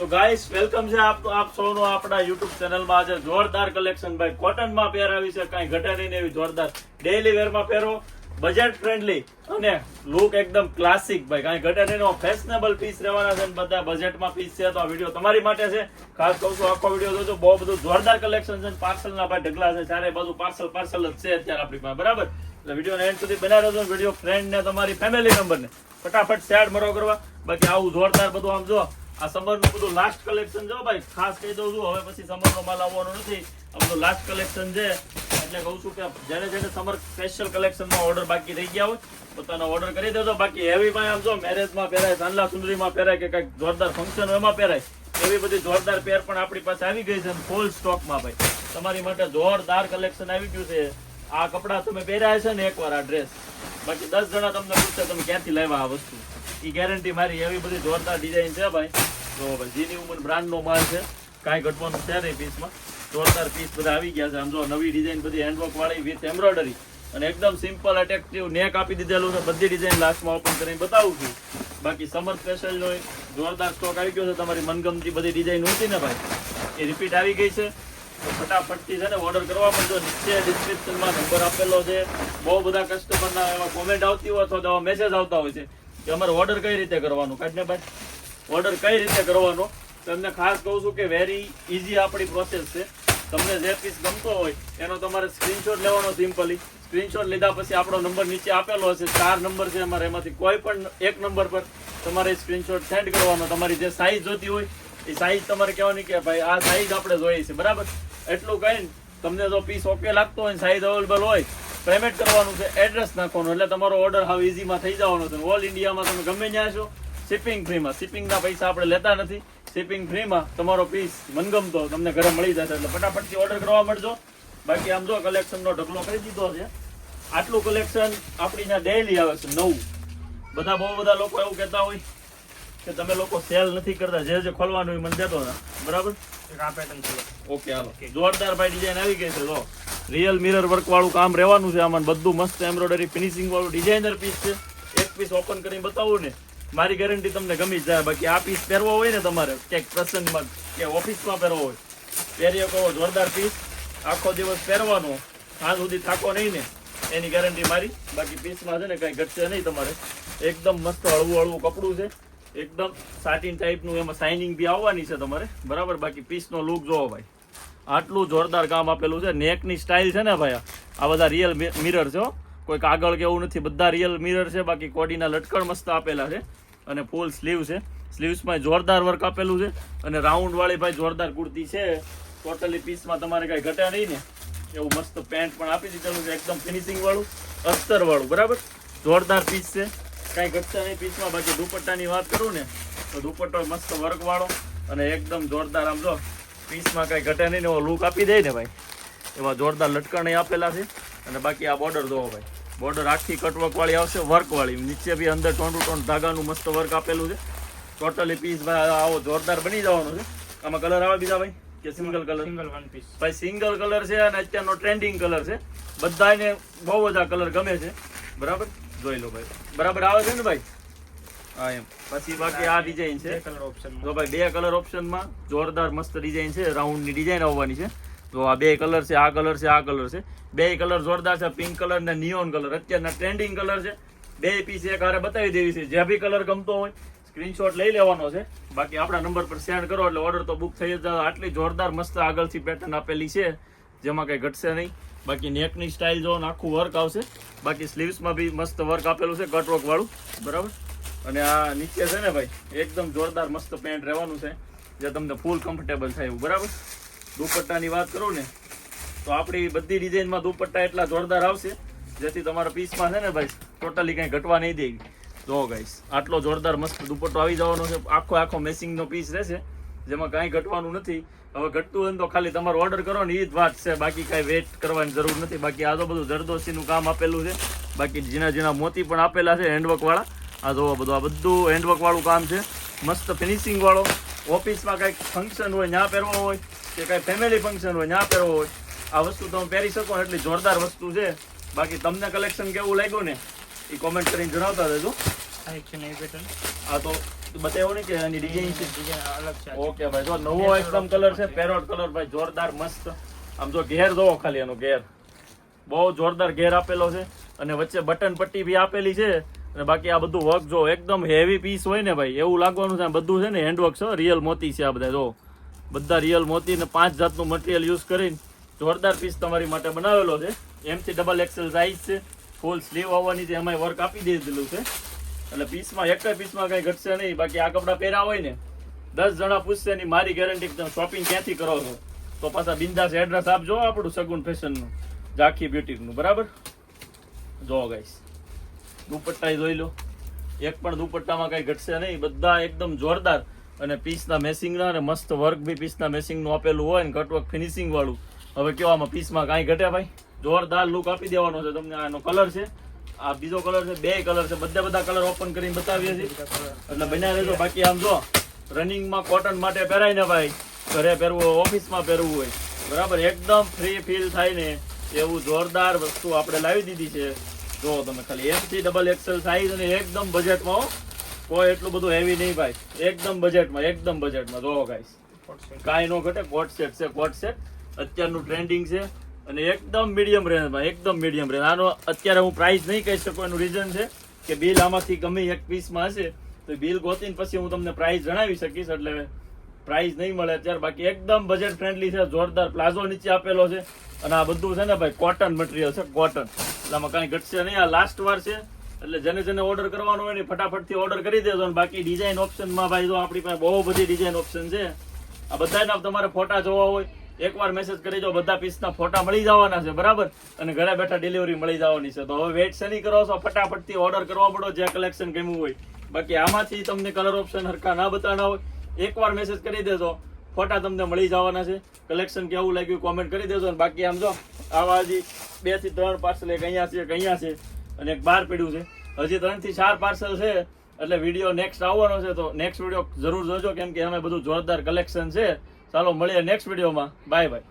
તો guys welcome છે આપ આપ સૌનો આપણા યુટ્યુબ ચેનલમાં આજે જોરદાર કલેક્શન ભાઈ કોટનમાં પહેરાવી છે, કાંઈ ઘટે નહીં એવી જોરદાર. ડેઈલી વેરમાં પહેરો બજેટ ફ્રેન્ડલી અને લુક એકદમ ક્લાસિક ભાઈ, કાંઈ ઘટે નહીં ફેશનેબલ પીસ રહેવાના છે બધા બજેટમાં પીસ છે તો આ વીડિયો તમારી માટે છે. ખાસ કહું છું, આખો વીડિયો જોજો, બહુ બધું જોરદાર કલેક્શન છે પાર્સલના ભાઈ ઢગલા છે ચારે બાજુ પાર્સલ પાર્સલ જ છે અત્યારે આપણી પાસે, બરાબર? એટલે વીડિયો એન્ડ સુધી બનાવી રહેજો વીડિયો ફ્રેન્ડ ને તમારી ફેમિલી મેમ્બર ને. ફટાફટ શેર મરો કરવા. બાકી આવું જોરદાર બધું આમ જો આ સમરનું બધું લાસ્ટ કલેક્શન જો ભાઈ. ખાસ કહી દઉં છું, હવે પછી સમરનો માલ આવવાનો નથી. આ બધું લાસ્ટ કલેક્શન છે. એટલે કહું છું કે જેને જેને સમર સ્પેશિયલ કલેક્શનમાં ઓર્ડર બાકી રહી ગયા હોય, પોતાનો ઓર્ડર કરી દેજો. બાકી હેવી ભાઈ આમ જો મેરેજમાં પહેરાય સાંજલા સુંદરીમાં પહેરાય કે કંઈક જોરદાર ફંક્શન એમાં પહેરાય, એવી બધી જોરદાર પેર પણ આપણી પાસે આવી ગઈ છે ફૂલ સ્ટોકમાં ભાઈ. તમારી માટે જોરદાર કલેક્શન આવી ગયું છે. આ કપડાં તમે પહેર્યા છે ને એકવાર આ ડ્રેસ બાકી દસ જણા તમને પૂછશે, તમે ક્યાંથી લાવ્યા આ વસ્તુ? એ ગેરંટી મારી એવી બધી જોરદાર ડિઝાઇન છે ભાઈ. તો ભાઈ જીની ઉમર બ્રાન્ડનો માલ છે, કાંઈ ઘટવાનું છે નહીં પીસમાં જોરદાર પીસ બધા આવી ગયા છે. આમ જો નવી ડિઝાઇન બધી હેન્ડવર્ક વાળી વિથ એમ્બ્રોઇડરી અને એકદમ સિમ્પલ એટ્રેક્ટિવ નેક આપી દીધેલું છે. બધી ડિઝાઇન લાસ્ટમાં ઓપન કરીને બતાવું છું. બાકી સમર સ્પેશિયલ નો જોરદાર સ્ટોક આવી ગયો છે. તમારી મનગમતી બધી ડિઝાઇન હતી ને ભાઈ, એ રિપીટ આવી ગઈ છે. ફટાફટથી છે ને ઓર્ડર કરવા પડજો નીચે ડિસ્ક્રિપ્શનમાં નંબર આપેલો છે. બહુ બધા કસ્ટમરના એવા કોમેન્ટ આવતી હોય અથવા તો મેસેજ આવતા હોય છે કે અમારે ઓર્ડર કઈ રીતે કરવાનો? કાઢને ભાઈ. ઓર્ડર કઈ રીતે કરવાનો? તમને ખાસ કહું છું કે વેરી ઇઝી આપણી પ્રોસેસ છે. તમને જે પીસ ગમતો હોય એનો તમારે સ્ક્રીનશોટ લેવાનો સિમ્પલી સ્ક્રીનશોટ લીધા પછી આપણો નંબર નીચે આપેલો હશે. ચાર નંબર છે અમારે એમાંથી કોઈ પણ એક નંબર પર તમારે સ્ક્રીનશોટ સેન્ડ કરવાનો. તમારી જે સાઇઝ જોતી હોય એ સાઈઝ તમારે કહેવાની કે ભાઈ આ સાઈઝ આપણે જોઈએ છે. બરાબર? એટલું કહીને તમને જો પીસ ઓકે લાગતો હોય સાઈઝ અવેલેબલ હોય પેમેન્ટ કરવાનું છે એડ્રેસ નાખવાનું. એટલે તમારો ઓર્ડર હાવ ઇઝીમાં થઈ જવાનો છે. ઓલ ઇન્ડિયામાં તમે ગમે ત્યાં છો શિપિંગ ફ્રીમાં શિપિંગના પૈસા આપણે લેતા નથી. શિપિંગ ફ્રીમાં તમારો પીસ મનગમતો તમને ઘરે મળી જશે એટલે ફટાફટથી ઓર્ડર કરવા મળજો બાકી આમ જો કલેક્શનનો ઢગલો કરી દીધો છે. આટલું કલેક્શન આપણી ત્યાં ડેઈલી આવે છે, નવું. બધા બહુ બધા લોકો એવું કહેતા હોય કે તમે લોકો સેલ નથી કરતા. જે જે ખોલવાનું હોય મને દેતો બરાબર? આ પેટર્ન છે. ઓકે હાલો. જોરદાર ભાઈ ડિઝાઇન આવી ગઈ છે જો. રિયલ મિરર વર્ક વાળું કામ રહેવાનું છે આમાં. બધું મસ્ત એમ્બ્રોઇડરી ફિનિશિંગ વાળું ડિઝાઇનર પીસ છે. એક પીસ ઓપન કરીને બતાવું ને મારી ગેરંટી તમને ગમી જાય. બાકી આ પીસ પહેરવો હોય ને તમારે ક્યાંક પ્રસંગમાં કે ઓફિસમાં પહેરવો હોય પહેરી કહો જોરદાર પીસ આખો દિવસ પહેરવાનો સાંજ સુધી થાકો નહીં ને એની ગેરંટી મારી. બાકી પીસમાં છે ને કાંઈ ઘટશે નહીં તમારે. એકદમ મસ્ત હળવું હળવું કપડું છે. એકદમ સાટીન ટાઈપનું એમાં શાઇનિંગ બી આવવાની છે તમારે. બરાબર? બાકી પીસનો લુક જોવો ભાઈ. આટલું જોરદાર કામ આપેલું છે. નેકની સ્ટાઇલ છે ને ભાઈ આ. બધા રિયલ મિરર છે. કોઈ કાગળ કે એવું નથી. બધા રિયલ મિરર છે. બાકી કોડીના લટકણ મસ્ત આપેલા છે. અને ફૂલ સ્લીવ છે. સ્લીવ્સમાં જોરદાર વર્ક આપેલું છે. અને રાઉન્ડવાળી ભાઈ જોરદાર કુર્તી છે. ટોટલી પીસમાં તમારે કાંઈ ઘટ્યા નહીં ને. એવું મસ્ત પેન્ટ પણ આપી દીધેલું છે. એકદમ ફિનિશિંગવાળું અસ્તરવાળું બરાબર? જોરદાર પીસ છે. કાંઈ ઘટતા નહીં પીસમાં બાકી દુપટ્ટાની વાત કરું ને તો દુપટ્ટો મસ્ત વર્ક વાળો અને એકદમ જોરદાર આમ જો પીસમાં કાંઈ ઘટે નહીં ને એવો લુક આપી દે ને ભાઈ. એવા જોરદાર લટકણ આપેલા છે. અને બાકી આ બોર્ડર જોવો ભાઈ. બોર્ડર આખી કટવર્ક વાળી આવશે વર્ક વાળી નીચે બી અંદર ટોંડું ટોંડ ધાગાનું મસ્ત વર્ક આપેલું છે. ટોટલી પીસ ભાઈ આવો જોરદાર બની જવાનો છે. આમાં કલર આવે બીજા ભાઈ? કે single colour single one piece ભાઈ સિંગલ કલર છે અને અત્યારનો ટ્રેન્ડિંગ કલર છે. બધાને બહુ બધા કલર ગમે છે. બરાબર? જોઈ લો ભાઈ. બરાબર આવે છે ને ભાઈ? હા એમ. પછી બાકી આ ડિઝાઇન છે. કલર ઓપ્શન જો ભાઈ બે કલર ઓપ્શનમાં જોરદાર મસ્ત ડિઝાઇન છે. રાઉન્ડની ડિઝાઇન આવવાની છે. તો આ બે કલર છે આ કલર છે આ કલર છે. બે કલર જોરદાર છે પિંક કલર ને નિયોન કલર અત્યારના ટ્રેન્ડિંગ કલર છે. બે પીસ એક હારે બતાવી દેવી છે. જે બી કલર ગમતો હોય સ્ક્રીનશોટ લઈ લેવાનો છે. બાકી આપણા નંબર પર સેન્ડ કરો એટલે ઓર્ડર તો બુક થઈ જ જાય. આટલી જોરદાર મસ્ત આગળથી પેટર્ન આપેલી છે. જેમાં કંઈ ઘટશે નહીં. બાકી નેકની સ્ટાઇલ જો આખું વર્ક આવશે. બાકી સ્લીવ્સમાં બી મસ્ત વર્ક આપેલું છે કટવર્ક વાળું. બરાબર? અને આ નીચે છે ને ભાઈ, એકદમ જોરદાર મસ્ત પેન્ટ રહેવાનું છે, જે તમને ફૂલ કમ્ફર્ટેબલ થાય એવું. બરાબર? દુપટ્ટાની વાત કરું ને, તો આપણી બધી ડિઝાઇનમાં દુપટ્ટા એટલા જોરદાર આવશે, જેથી તમારા પીસમાં છે ને ભાઈ ટોટલી કંઈ ઘટવા નહીં દેવી. જો ગાઈસ આટલો જોરદાર મસ્ત દુપટ્ટો આવી જવાનો છે આખો આખો મેસિંગનો પીસ રહેશે, જેમાં કાંઈ ઘટવાનું નથી. હવે ઘટતું હોય ને તો ખાલી તમારો ઓર્ડર કરો ને એ જ વાત છે. બાકી કાંઈ વેટ કરવાની જરૂર નથી. બાકી આ તો બધું જરદોશીનું કામ આપેલું છે. બાકી ઝીણા ઝીણા મોતી પણ આપેલા છે હેન્ડવર્ક વાળા. આ જોવો બધું આ બધું હેન્ડવર્કવાળું કામ છે. મસ્ત ફિનિશિંગવાળો ઓફિસમાં કાંઈક ફંક્શન હોય ત્યાં પહેરવો હોય કે કાંઈ ફેમિલી ફંક્શન હોય ત્યાં પહેરવો હોય. આ વસ્તુ તમે પહેરી શકો એટલી જોરદાર વસ્તુ છે. બાકી તમને કલેક્શન કેવું લાગ્યું ને? એ કોમેન્ટ કરીને જણાવતા રહેજો. આ તો બતાવ્યો ને કે એની ડિઝાઇન છે ડિઝાઇન અલગ છે ઓકે ભાઈ જો નવો એકદમ કલર છે પેરોટ કલર ભાઈ જોરદાર મસ્ત. આમ જો ઘેર જોવો ખાલી એનો ઘેર. બહુ જોરદાર ઘેર આપેલો છે અને વચ્ચે બટન પટ્ટી બી આપેલી છે અને બાકી આ બધું વર્ક જો એકદમ હેવી પીસ હોય ને ભાઈ એવું લાગવાનું છે બધું છે ને હેન્ડવર્ક છે રિયલ મોતી છે આ બધા જો. બધા રિયલ મોતી ને પાંચ જાતનું મટીરિયલ યુઝ કરીને જોરદાર પીસ તમારી માટે બનાવેલો છે. એમથી ડબલ એક્સેલ સાઇઝ છે ફૂલ સ્લીવ આવવાની છે એમાંય વર્ક આપી દીધેલું છે. એટલે પીસમાં એક પીસમાં કઈ ઘટશે નહીં. બાકી આ કપડાં પહેર્યા હોય ને, દસ જણા પૂછશે ની મારી ગેરંટી તમે શોપિંગ ક્યાંથી કરો છો? તો પાછા બિંદાસ એડ્રેસ આપજો આપણું સગુન ફેશનનું ઝાંખી બ્યુટીનું બરાબર? જો ગાઈશ દુપટ્ટા જોઈ લો. એક પણ દુપટ્ટામાં કઈ ઘટશે નહીં. બધા એકદમ જોરદાર. અને પીસના મેસિંગના અને મસ્ત વર્ક બી પીસના મેસિંગનું આપેલું હોય ને કટવર્ક ફિનિશિંગ વાળું. હવે કેવામાં પીસમાં કાંઈ ઘટે ભાઈ? જોરદાર લુક આપી દેવાનો છે તમને. આનો કલર છે. આ બીજો કલર છે, બે કલર છે. બધા બધા કલર ઓપન કરીને બતાવીએ છીએ. એટલે બન્યા રહેજો. બાકી આમ જો રનિંગમાં કોટન માટે પહેરાય ને ભાઈ, ઘરે પહેરવું હોય ઓફિસમાં પહેરવું હોય. બરાબર? એકદમ ફ્રી ફીલ થાય ને એવું જોરદાર વસ્તુ આપણે લાવી દીધી છે. જો તમે ખાલી એમ થી ડબલ એક્સેલ સાઈઝ અને એકદમ બજેટમાં. કોઈ એટલું બધું હેવી નહીં ભાઈ. એકદમ બજેટમાં એકદમ બજેટમાં જો ગાઈસ કાંઈ નો ઘટે. કોટ સેટ છે કોટ સેટ અત્યારનું ટ્રેન્ડિંગ છે. અને એકદમ મીડિયમ રેન્જમાં એકદમ મીડિયમ રેન્જ આનો અત્યારે હું પ્રાઇસ નહીં કહી શકું, એનું રીઝન છે કે બિલ આમાંથી ગમે એક પીસમાં હશે, તો બિલ ગોતીને પછી હું તમને પ્રાઇસ જણાવી શકીશ. એટલે પ્રાઇસ નહીં મળે અત્યારે. બાકી એકદમ બજેટ ફ્રેન્ડલી છે, જોરદાર પ્લાઝો નીચે આપેલો છે. અને આ બધું છે ને ભાઈ કોટન મટીરિયલ છે કોટન એટલે આમાં કાંઈ ઘટશે નહીં. આ લાસ્ટ વાર છે, એટલે જેને જેને ઓર્ડર કરવાનો હોય ને ફટાફટથી ઓર્ડર કરી દેજો. અને બાકી ડિઝાઇન ઓપ્શનમાં ભાઈ તો આપણી પાસે બહુ બધી ડિઝાઇન ઓપ્શન છે, આ બધાના તમારે ફોટા જોવા હોય. એકવાર મેસેજ કરી દો, બધા પીસના ફોટા મળી જવાના છે, બરાબર? અને ઘરે બેઠા ડિલિવરી મળી જવાની છે. તો હવે વેટ શેની કરો છો? ફટાફટથી ઓર્ડર કરવા પડો જે કલેક્શન ગમ્યું હોય. બાકી આમાંથી તમને કલર ઓપ્શન હરખા ના બતાવના હોય, એકવાર મેસેજ કરી દેજો. ફોટા તમને મળી જવાના છે. કલેક્શન કેવું લાગ્યું કોમેન્ટ કરી દેજો. અને બાકી આમ જો, આવા હજી બેથી ત્રણ પાર્સલ એક અહીંયા છે, એક અહીંયા છે, અને એક બાર પડ્યું છે. હજી ત્રણથી ચાર પાર્સલ છે, એટલે વીડિયો નેક્સ્ટ આવવાનો છે. તો નેક્સ્ટ વીડિયો જરૂર જોજો, કેમ કે અમે બધું જોરદાર કલેક્શન છે. ચાલો મળીએ નેક્સ્ટ વિડીયોમાં બાય બાય